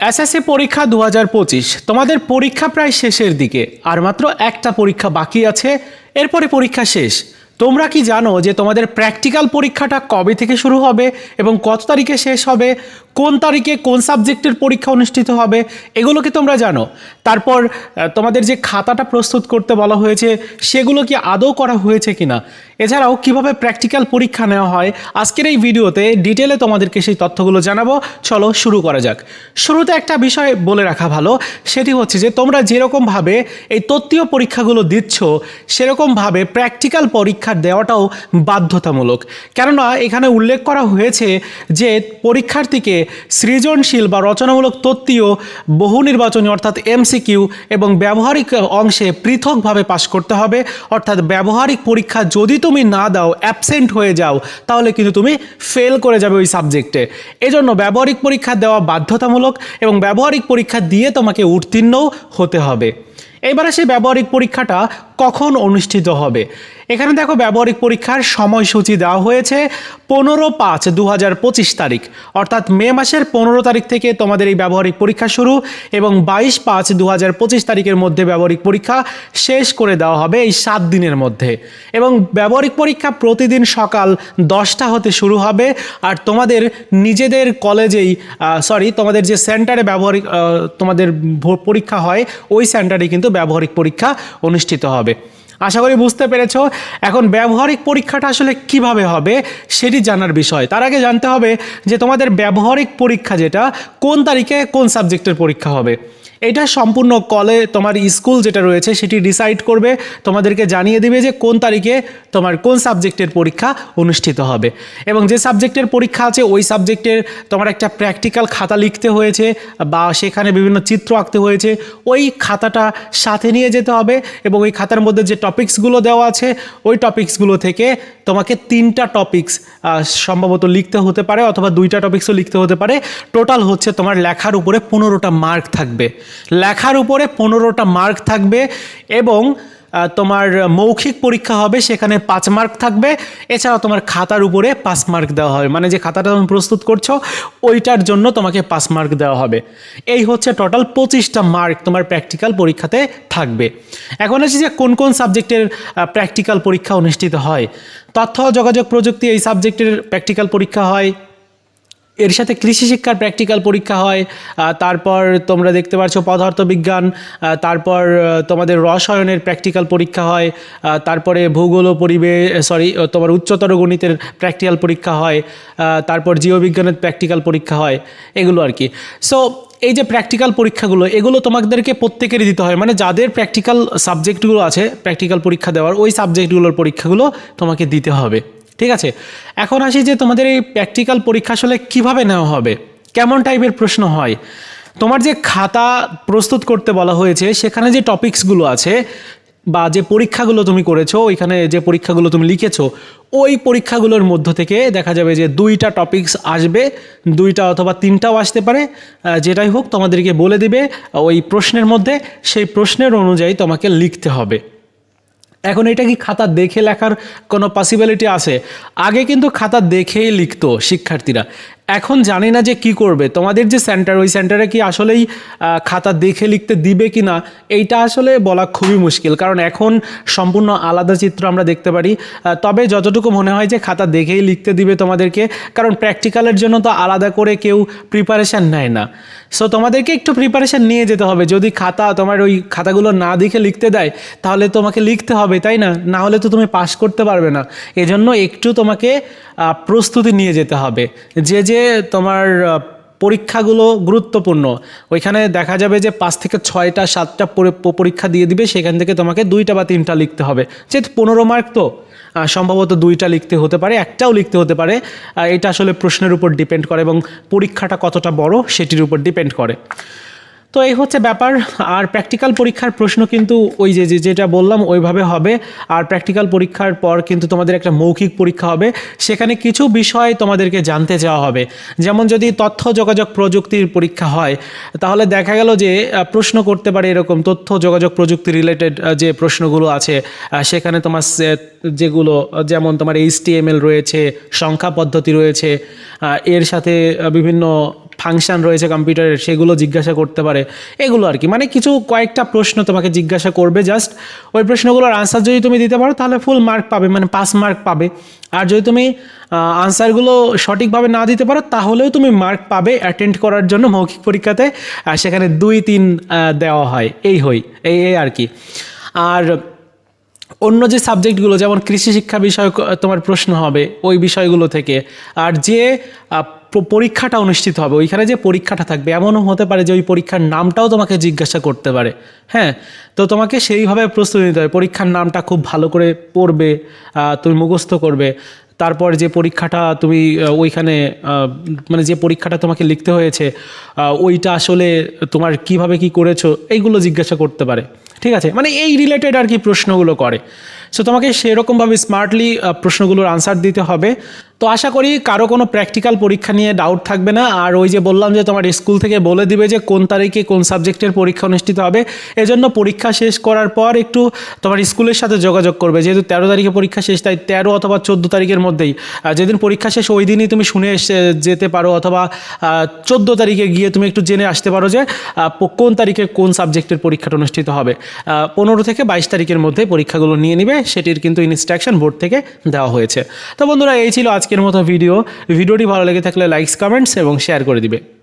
SSC পরীক্ষা দু হাজার পঁচিশ। তোমাদের পরীক্ষা প্রায় শেষের দিকে, আর মাত্র একটা পরীক্ষা বাকি আছে, এরপরে পরীক্ষা শেষ। তোমরা কি জানো যে তোমাদের প্র্যাকটিক্যাল পরীক্ষাটা কবে থেকে শুরু হবে এবং কত তারিখে শেষ হবে? কোন তারিখে কোন সাবজেক্টের পরীক্ষা অনুষ্ঠিত হবে এগুলো কি তোমরা জানো। তারপর তোমাদের যে খাতাটা প্রস্তুত করতে বলা হয়েছে, সেগুলো কি আদৌ করা হয়েছে কিনা? এছাড়াও, কীভাবে প্র্যাকটিক্যাল পরীক্ষা নেওয়া হয়, আজকের এই ভিডিওতে ডিটেলে তোমাদেরকে সেই তথ্যগুলো জানাব। চলো শুরু করা যাক। শুরুতে একটা বিষয় বলে রাখা ভালো, সেটি হচ্ছে যে, তোমরা যেরকমভাবে এই তত্ত্বীয় পরীক্ষাগুলো দিচ্ছ, সেরকমভাবে প্র্যাকটিক্যাল পরীক্ষা দেওয়াটাও বাধ্যতামূলক। কেননা, এখানে উল্লেখ করা হয়েছে যে, পরীক্ষার্থীকে সৃজনশীল বা রচনামূলক তত্ত্বীয় বহু নির্বাচনী, অর্থাৎ এমসিকিউ এবং ব্যবহারিক অংশে পৃথকভাবে পাশ করতে হবে। অর্থাৎ ব্যবহারিক পরীক্ষা যদি তুমি না দাও অ্যাবসেন্ট হয়ে যাও, তাহলে কিন্তু তুমি ফেল করে যাবে ওই সাবজেক্টে এজন্য ব্যবহারিক পরীক্ষা দেওয়া বাধ্যতামূলক এবং ব্যবহারিক পরীক্ষা দিয়ে তোমাকে উত্তীর্ণও হতে হবে। এবারে সেই ব্যবহারিক পরীক্ষাটা কখন অনুষ্ঠিত হবে? এখানে দেখো ব্যবহারিক পরীক্ষার সময়সূচি দেওয়া হয়েছে পনেরো পাঁচ দু পঁচিশ তারিখ। অর্থাৎ মে মাসের পনেরো তারিখ থেকে তোমাদের এই ব্যবহারিক পরীক্ষা শুরু এবং বাইশ পাঁচ দু তারিখের মধ্যে ব্যবহারিক পরীক্ষা শেষ করে দেওয়া হবে এই সাত দিনের মধ্যে। এবং ব্যবহারিক পরীক্ষা প্রতিদিন সকাল দশটা হতে শুরু হবে আর তোমাদের নিজেদের কলেজেই সরি তোমাদের যে সেন্টারে ব্যবহারিক তোমাদের পরীক্ষা হয়, ওই সেন্টারে কিন্তু ব্যবহারিক পরীক্ষা অনুষ্ঠিত হবে। আশা করি বুঝতে পেরেছ। এখন ব্যবহারিক পরীক্ষাটা আসলে কীভাবে হবে সেটি জানার বিষয়। তার আগে জানতে হবে যে তোমাদের ব্যবহারিক পরীক্ষা যেটা, কোন তারিখে কোন সাবজেক্টের পরীক্ষা হবে? এটা সম্পূর্ণ কলে তোমার স্কুল যেটা রয়েছে, সেটি ডিসাইড করবে, তোমাদেরকে জানিয়ে দিবে যে কোন তারিখে তোমার কোন সাবজেক্টের পরীক্ষা অনুষ্ঠিত হবে। এবং যে সাবজেক্টের পরীক্ষা আছে, ওই সাবজেক্টের তোমার একটা প্র্যাকটিক্যাল খাতা লিখতে হয়েছে, বা সেখানে বিভিন্ন চিত্র আঁকতে হয়েছে, ওই খাতাটা সাথে নিয়ে যেতে হবে এবং ওই খাতার মধ্যে যে টপিক্সগুলো দেওয়া আছে, ওই টপিক্সগুলো থেকে তোমাকে তিনটা টপিকস সম্ভবত লিখতে হতে পারে অথবা দুইটা টপিক্সও লিখতে হতে পারে। টোটাল হচ্ছে তোমার লেখার উপরে পনেরোটা মার্ক থাকবে। লেখার উপরে পনেরোটা মার্ক থাকবে এবং তোমার মৌখিক পরীক্ষা হবে, সেখানে পাঁচ মার্ক থাকবে। এছাড়া তোমার খাতার উপরে পাঁচ মার্ক দেওয়া হবে। মানে যে খাতাটা তুমি প্রস্তুত করছ, ওইটার জন্য তোমাকে পাঁচ মার্ক দেওয়া হবে। এই হচ্ছে টোটাল পঁচিশটা মার্ক তোমার প্র্যাকটিক্যাল পরীক্ষাতে থাকবে। এখন আছে যে কোন কোন সাবজেক্টের প্র্যাকটিক্যাল পরীক্ষা অনুষ্ঠিত হয়। তথ্য, যোগাযোগ প্রযুক্তি এই সাবজেক্টের প্র্যাকটিক্যাল পরীক্ষা হয়। এর সাথে কৃষি শিক্ষার প্র্যাকটিক্যাল পরীক্ষা হয় তারপর তোমরা দেখতে পাচ্ছ পদার্থ বিজ্ঞান তারপর তোমাদের রসায়নের প্র্যাকটিক্যাল পরীক্ষা হয় তারপরে ভূগোল ও পরিবেশ সরি তোমার উচ্চতর গণিতের প্র্যাকটিক্যাল পরীক্ষা হয় তারপর জীববিজ্ঞানের প্র্যাকটিক্যাল পরীক্ষা হয়, এগুলো আর কি। সো এই যে প্র্যাকটিক্যাল পরীক্ষাগুলো, এগুলো তোমাদেরকে প্রত্যেকেরই দিতে হয়। মানে যাদের প্র্যাকটিক্যাল সাবজেক্টগুলো আছে প্র্যাকটিক্যাল পরীক্ষা দেওয়ার, ওই সাবজেক্টগুলোর পরীক্ষাগুলো তোমাকে দিতে হবে। ঠিক আছে? এখন আসি যে তোমাদের এই প্র্যাকটিক্যাল পরীক্ষা আসলে কীভাবে নেওয়া হবে? কেমন টাইপের প্রশ্ন হয়? তোমার যে খাতা প্রস্তুত করতে বলা হয়েছে, সেখানে যে টপিকসগুলো আছে, বা যে পরীক্ষাগুলো তুমি করেছ, ওইখানে যে পরীক্ষাগুলো তুমি লিখেছো, ওই পরীক্ষাগুলোর মধ্য থেকে দেখা যাবে যে দুইটা টপিকস আসবে, দুইটা অথবা তিনটাও আসতে পারে যেটাই হোক তোমাদেরকে বলে দিবে, ওই প্রশ্নের মধ্যে, সেই প্রশ্নের অনুযায়ী তোমাকে লিখতে হবে। এখন এটা কি খাতা দেখে লেখার কোনো পসিবিলিটি আছে? আগে কিন্তু খাতা দেখেই লিখতো শিক্ষার্থীরা। এখন জানি না যে কি করবে। তোমাদের যে সেন্টার ওই সেন্টারে কি আসলেই খাতা দেখে লিখতে দিবে কি না এইটা আসলে বলা খুবই মুশকিল। কারণ এখন সম্পূর্ণ আলাদা চিত্র আমরা দেখতে পারি। তবে যতটুকু মনে হয় যে খাতা দেখেই লিখতে দিবে তোমাদেরকে, কারণ প্র্যাকটিক্যালের জন্য তো আলাদা করে কেউ প্রিপারেশান নেয় না। সো তোমাদেরকে একটু প্রিপারেশান নিয়ে যেতে হবে। যদি খাতা তোমার ওই খাতাগুলো না দেখে লিখতে দেয়, তাহলে তোমাকে লিখতে হবে, তাই না? না হলে তো তুমি পাস করতে পারবে না। এজন্য একটু তোমাকে প্রস্তুতি নিয়ে যেতে হবে। যে যে তোমার পরীক্ষাগুলো গুরুত্বপূর্ণ, ওইখানে দেখা যাবে যে পাঁচ থেকে ছয়টা, সাতটা পরীক্ষা দিয়ে দিবে, সেখান থেকে তোমাকে দুইটা বা তিনটা লিখতে হবে। যেহেতু পনেরো মার্ক তো সম্ভবত দুইটা লিখতে হতে পারে, একটাও লিখতে হতে পারে এটা আসলে প্রশ্নের উপর ডিপেন্ড করে এবং পরীক্ষাটা কতটা বড় সেটির উপর ডিপেন্ড করে। তো এই হচ্ছে ব্যাপার। আর প্র্যাকটিক্যাল পরীক্ষার প্রশ্ন কিন্তু ওই যে যেটা বললাম ওইভাবে হবে। আর প্র্যাকটিক্যাল পরীক্ষার পর কিন্তু তোমাদের একটা মৌখিক পরীক্ষা হবে। সেখানে কিছু বিষয় তোমাদেরকে জানতে চাওয়া হবে। যেমন যদি তথ্য যোগাযোগ প্রযুক্তির পরীক্ষা হয়, তাহলে দেখা গেল যে প্রশ্ন করতে পারে এরকম তথ্য যোগাযোগ প্রযুক্তি রিলেটেড যে প্রশ্নগুলো আছে সেখানে তোমার যেগুলো, যেমন তোমার এইচটিএমএল রয়েছে, সংখ্যা পদ্ধতি রয়েছে এর সাথে বিভিন্ন ফাংশন রয়েছে কম্পিউটারের, সেগুলো জিজ্ঞাসা করতে পারে। এগুলো আর কি। মানে কিছু কয়েকটা প্রশ্ন তোমাকে জিজ্ঞাসা করবে জাস্ট। ওই প্রশ্নগুলোর আনসার যদি তুমি দিতে পারো, তাহলে ফুল মার্ক পাবে মানে পাস মার্ক পাবে। আর যদি তুমি আনসারগুলো সঠিকভাবে না দিতে পারো, তাহলেও তুমি মার্ক পাবে অ্যাটেন্ড করার জন্য মৌখিক পরীক্ষাতে। সেখানে দুই, তিন দেওয়া হয়। এই হই, এই আর কি। আর অন্য যে সাবজেক্টগুলো যেমন কৃষি শিক্ষা বিষয় তোমার প্রশ্ন হবে ওই বিষয়গুলো থেকে। আর যে পরীক্ষাটা অনুষ্ঠিত হবে। ওইখানে যে পরীক্ষাটা থাকবে, এমনও হতে পারে যে ওই পরীক্ষার নামটাও তোমাকে জিজ্ঞাসা করতে পারে। হ্যাঁ তো তোমাকে সেইভাবে প্রস্তুতি নিতে হবে। পরীক্ষার নামটা খুব ভালো করে পড়বে তুমি মুখস্থ করবে। তারপর যে পরীক্ষাটা তুমি ওইখানে মানে যে পরীক্ষাটা তোমাকে লিখতে হয়েছে ওইটা আসলে তোমার কীভাবে কি করেছ, এইগুলো জিজ্ঞাসা করতে পারে। ঠিক আছে? মানে এই রিলেটেড আর কি প্রশ্নগুলো করে। সো তোমাকে সেরকমভাবে স্মার্টলি প্রশ্নগুলোর আনসার দিতে হবে। তো আশা করি কারও কোনো প্র্যাকটিক্যাল পরীক্ষা নিয়ে ডাউট থাকবে না। আর ওই যে বললাম যে তোমার স্কুল থেকে বলে দিবে যে কোন তারিখে কোন সাবজেক্টের পরীক্ষা অনুষ্ঠিত হবে। এজন্য পরীক্ষা শেষ করার পর একটু তোমার স্কুলের সাথে যোগাযোগ করবে। যেহেতু তেরো তারিখে পরীক্ষা শেষ, তাই তেরো অথবা চোদ্দ তারিখের মধ্যেই। যেদিন পরীক্ষা শেষ, ওই দিনই তুমি শুনে এসে যেতে পারো। অথবা চোদ্দ তারিখে গিয়ে তুমি একটু জেনে আসতে পারো যে কোন তারিখে কোন সাবজেক্টের পরীক্ষাটা অনুষ্ঠিত হবে। পনেরো থেকে বাইশ তারিখের মধ্যে পরীক্ষাগুলো নিয়ে নিবে। সেটির কিন্তু ইনস্ট্রাকশন বোর্ড থেকে দেওয়া হয়েছে। তো বন্ধুরা, এই ছিল আজকের মতো ভিডিও ভিডিওটি ভালো লেগে থাকলে লাইকস কমেন্টস এবং শেয়ার করে দিবে।